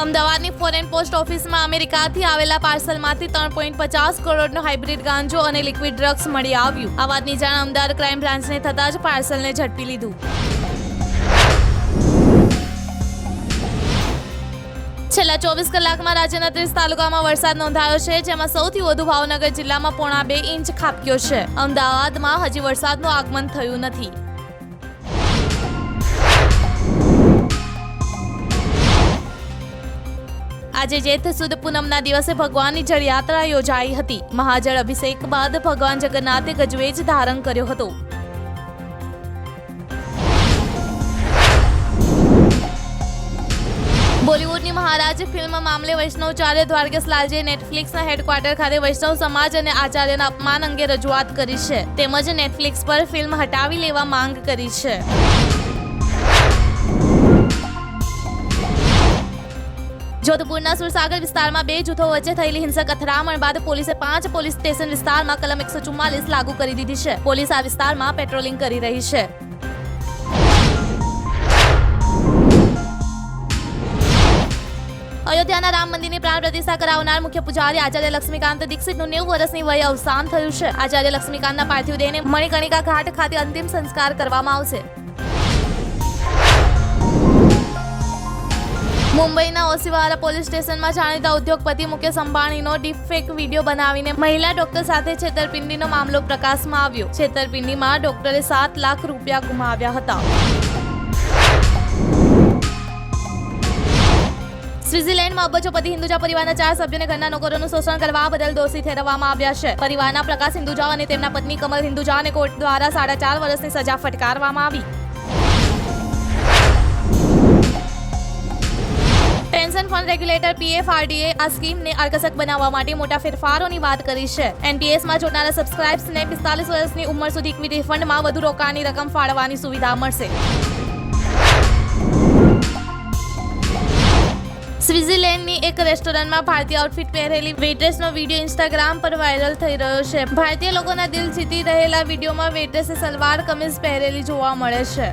અમદાવાદની foreign post ઓફિસમાં અમેરિકાથી આવેલા પાર્સલમાંથી ત્રણ પોઈન્ટ પચાસ કરોડનો હાઇબ્રિડ ગાંજો અને લિક્વિડ ડ્રગ્સ મળી આવ્યું. આ વાતની જાણ અમદાવાદ ક્રાઇમ બ્રાન્ચને થતાં જ પાર્સલને ઝડપી લીધું. છેલ્લા ચોવીસ કલાકમાં રાજ્યના ત્રીસ તાલુકામાં વરસાદ નોંધાયો છે, જેમાં સૌથી વધુ ભાવનગર જિલ્લામાં પોણા બે ઇંચ ખાબક્યો છે. અમદાવાદમાં હજી વરસાદનું આગમન થયું નથી. આજે જેઠ સુદ પૂનમના દિવસે ભગવાનની જળયાત્રા યોજાઈ હતી. મહાજળ અભિષેક બાદ ભગવાન જગન્નાથે ગજવેજ ધારણ કર્યો હતો. બોલિવૂડની મહારાજ ફિલ્મ મામલે વૈષ્ણવચાર્ય દ્વારકેશ લાલજીએ નેટફ્લિક્સના હેડક્વાર્ટર ખાતે વૈષ્ણવ સમાજ અને આચાર્યના અપમાન અંગે રજૂઆત કરી છે. તેમજ નેટફ્લિક્સ પર ફિલ્મ હટાવી લેવા માંગ કરી છે. જોધપુરના સુરસાગર વિસ્તારમાં બે જૂથો વચ્ચે થયેલી હિંસક અથડામણ બાદ પોલીસે પાંચ પોલીસ સ્ટેશન વિસ્તારમાં કલમ એકસો ચુમ્માલીસ લાગુ કરી દીધી છે. પોલીસ આ વિસ્તારમાં પેટ્રોલિંગ કરી રહી છે. અયોધ્યાના રામ મંદિરની પ્રાણ પ્રતિષ્ઠા કરાવનાર મુખ્ય પૂજારી આચાર્ય લક્ષ્મીકાંત દીક્ષિતનું નેવું વર્ષની વયે અવસાન થયું છે. આચાર્ય લક્ષ્મીકાંતના પાર્થિવ દેહને મણિકર્ણિકા ઘાટ ખાતે અંતિમ સંસ્કાર કરવામાં આવશે. મુંબઈના ઓસીવાળા પોલીસ સ્ટેશનમાં જાણીતા ઉદ્યોગપતિ મુકેશ અંબાણીનો ડીપફેક વીડિયો બનાવીને મહિલા ડોક્ટર સાથે છેતરપિંડીનો મામલો પ્રકાશમાં આવ્યો. છેતરપિંડીમાં ડોક્ટરે સાત લાખ રૂપિયા ગુમાવ્યા હતા. સ્વિટ્ઝરલેન્ડમાં અબજોપતિ હિન્દુજા પરિવારના ચાર સભ્યોને ઘરના નોકરોનું શોષણ કરવા બદલ દોષી ઠેરવવામાં આવ્યા છે. પરિવારના પ્રકાશ હિન્દુજા અને તેમના પત્ની કમલ હિન્દુજાને કોર્ટ દ્વારા સાડા ચાર વર્ષની સજા ફટકારવામાં આવી. ફંડ રેગ્યુલેટર પીએફઆરડીએ આ સ્કીમને આકર્ષક બનાવવા માટે મોટા ફેરફારોની વાત કરી છે. એનપીએસમાં જોડનારા સબસ્ક્રાઇબ્સને પિસ્તાલીસ વર્ષની ઉંમર સુધી ઇક્વિટી ફંડમાં વધુ રોકાણની રકમ ફાળવવાની સુવિધા મળશે. સ્વિટ્ઝરલેન્ડની એક રેસ્ટોરન્ટમાં ભારતીય આઉટફિટ પહેરેલી વેટ્રેસનો વીડિયો ઇન્સ્ટાગ્રામ પર વાયરલ થઈ રહ્યો છે. ભારતીય લોકોના દિલ જીતી રહેલા વિડીયોમાં વેટ્રેસે સલવાર કમીઝ પહેરેલી જોવા મળે છે.